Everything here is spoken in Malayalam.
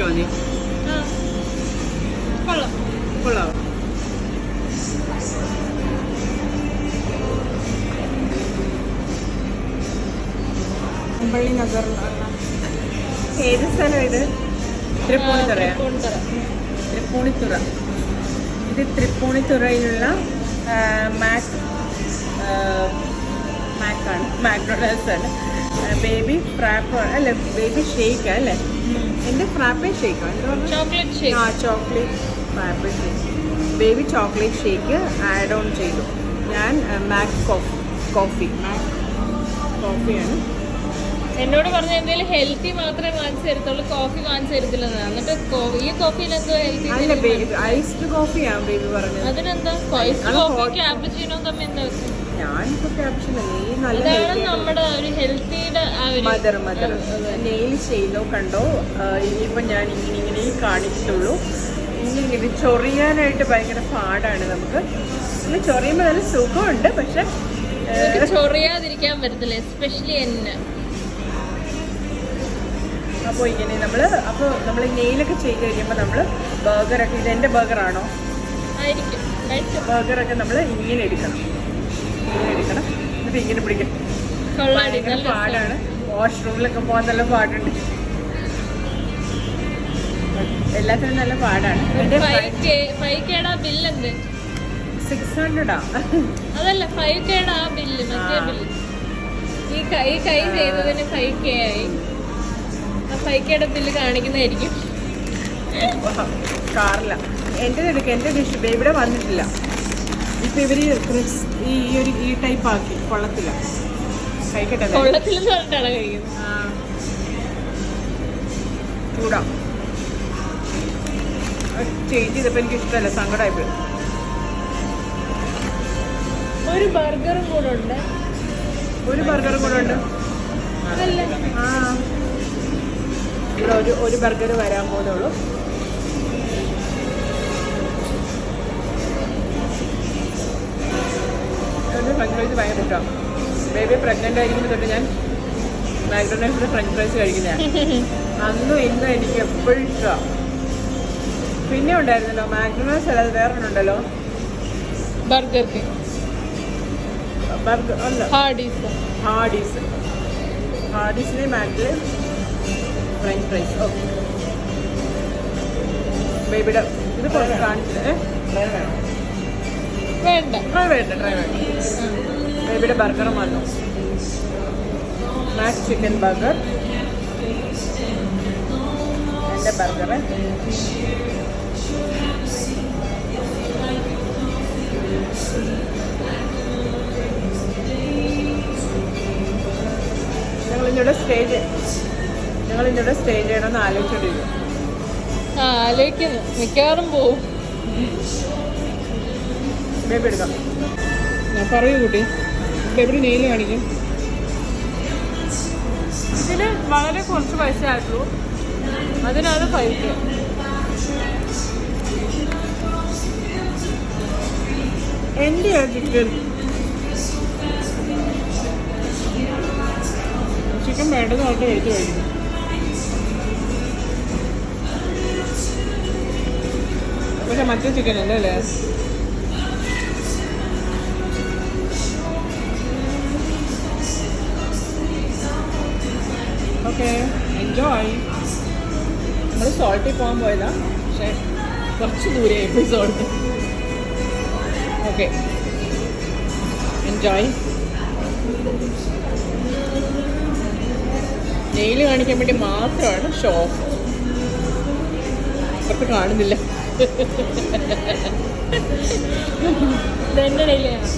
കുടിക്കുമോ നീ. കൊള്ളാം അമ്പള്ളി നഗറിലാണ് ഏത് സ്ഥലം ഇത് തൃപ്പൂണിത്തുറ. തൃപ്പൂണിത്തുറ ഇത് തൃപ്പൂണിത്തുറയിലുള്ള ആ, മാക്കാണ് മാക്ഡൊണാൾഡ്സ് ആണ്. ബേബി ഫ്രാപ്പ് അല്ല ബേബി ഷേക്ക് അല്ലേ? എന്റെ ഫ്രാപ്പേ ഷേക്ക് ചോക്ലേറ്റ് ഷേക്ക് ആ chocolate frappe shake baby chocolate shake add on ചെയ്തു. ഞാൻ മാക് കോഫി കോഫി മാക് കോഫിയാണ് എന്നോട് പറഞ്ഞ എന്തെങ്കിലും ഹെൽത്തി മാത്രമേ വാങ്ങിച്ചു തരത്തുള്ളൂ കോഫി വാങ്ങിച്ചു തരത്തില്ല എന്നിട്ട് ഈ കോഫിയിൽ എന്തോ ഹെൽത്തി ഐസ്ഡ് കോഫിയാണ് ബേബി പറഞ്ഞത്. അതിനെന്താ? Iced coffee. ക്യാപ്പുചീനോ തമ്മിൽ എന്താ? ഞാനിപ്പോ ക്യാപ്ഷൻ ഈ നല്ല നമ്മുടെ ഒരു ഹെൽത്തിയുടെ മദർ മദർ നെയിൽ ചെയ്തോ കണ്ടോ? ഇനിയിപ്പോൾ ഞാൻ ഇങ്ങനെ ഇങ്ങനെ കാണിച്ചിട്ടുള്ളൂ. ഇനി ഇങ്ങനെ ചൊറിയാനായിട്ട് ഭയങ്കര പാടാണ് നമുക്ക്. ഇങ്ങനെ ചൊറിയുമ്പോൾ നല്ല സുഖമുണ്ട് പക്ഷെ ചൊറിയാതിരിക്കാൻ പറ്റത്തില്ല എസ്പെഷ്യലി എന്നെ. അപ്പോൾ ഇങ്ങനെ നമ്മൾ അപ്പോൾ നമ്മൾ നെയിലൊക്കെ ചെയ്ത് കഴിയുമ്പോൾ നമ്മൾ ഒക്കെ ഇത് എന്റെ ബർഗറാണോ ബർഗറൊക്കെ നമ്മൾ ഇങ്ങനെ എടുക്കണം. ഇങ്ങനെ എടുക്കണം എന്നിട്ട് ഇങ്ങനെ പിടിക്കണം ഭയങ്കര പാടാണ്. വാഷ്റൂമിലൊക്കെ പോകാൻ നല്ല പാടുണ്ട്. എല്ലാത്തിനും നല്ല പാടാണ്. സിക്സ് ഹൺഡ്രഡാ അതല്ല ഫൈവ് കേടാ ബില്ല് മറ്റേ ബില്ല്. ഈ കൈ കൈ ചെയ്തതിന് ഫൈവ് കെ ആയി. ആ ഫൈവ് കെയുടെ ബില്ല് കാണിക്കുന്നതായിരിക്കും. കാറില്ല എന്റെ എടുക്ക എന്റെ ഡിഷ് ഇവിടെ വന്നിട്ടില്ല. ഇപ്പം ഇവർ ക്രിസ് ഈ ഒരു ഈ ടൈപ്പ് ആക്കി കൊള്ളത്തില്ല. കഴിക്കട്ടെ പറഞ്ഞിട്ടാണ് കഴിക്കുന്നത്? ആ. ചൂടാ. ചേഞ്ച് ചെയ്തപ്പോ എനിക്ക് ഇഷ്ടമല്ല സങ്കടമായി ഒരു ബർഗറും കൂടെ ഉണ്ട്. ഒരു ബർഗറും കൂടെ ഉണ്ട്. ആ. ഇവിടെ ഒരു ഒരു ബർഗർ വരാൻ പോകുന്നുള്ളൂ ഇഷ്ടമാണ് ബേബി പ്രഗ്നന്റ് ആയിരിക്കുമ്പോൾ തൊട്ട് ഞാൻ മാക്ഡൊണാൾഡ്സിന്റെ ഫ്രഞ്ച് ഫ്രൈസ് കഴിക്കുന്നതാണ് അന്നും ഇന്നും എനിക്ക് എപ്പോഴും ഇഷ്ടമാണ് പിന്നെ ഉണ്ടായിരുന്നല്ലോ മാക്ഡൊണാൾഡ്സ് അല്ലാതെ വേറെ ഉണ്ടല്ലോ. ബർഗർ കിങ് ബർഗർ അല്ല. ഹാർഡീസ് ഹാർഡീസ് ഹാർഡീസിന്റെ മാറ്റിൽ ഫ്രഞ്ച് ഫ്രൈസ് ഓക്കെ ബേബിയുടെ ഇത് കുറച്ച് കാണിച്ചിട്ട്? വേണ്ട. ട്രൈ വേണ്ട ട്രൈ വേണ്ട. ബേബിയുടെ ബർഗറും വന്നു. മാക് ചിക്കൻ ബർഗർ എന്റെ ബർഗർ ഞങ്ങൾ ഇന്നിവിടെ സ്റ്റേ ഞങ്ങൾ ഇന്നിവിടെ സ്റ്റേ ചെയ്യണമെന്ന് ആലോചിച്ചോണ്ടിരിക്കും ആലോചിക്കുന്നു. മിക്കവാറും പോവും. ഞാൻ പറയൂ കുട്ടി. ബേബിയുടെ നെയിൽ കാണിക്കും. ഇതിന് വളരെ കുറച്ച് പൈസ ആയിട്ടുള്ളൂ. അതിനാണ് പൈസ എന്റെ ചിക്കൻ ചിക്കൻ വേണ്ടത് ആയിട്ട് കഴിച്ചു കഴിക്കും. പക്ഷെ മറ്റേ ചിക്കൻ അല്ലേ അല്ലേ? ഓക്കെ. എൻജോയ് നമ്മൾ സോൾട്ടിൽ പോകാൻ പോയതാ. പക്ഷേ കുറച്ച് ദൂരെയായി പോയി സോൾട്ട് ഓക്കെ. എൻജോയ് നെയിൽ കാണിക്കാൻ വേണ്ടി മാത്രമാണ് ഷോപ്പ് അപ്പുറത്ത് കാണുന്നില്ല. ഇതെന്റെ ഡെയിലിയാണ്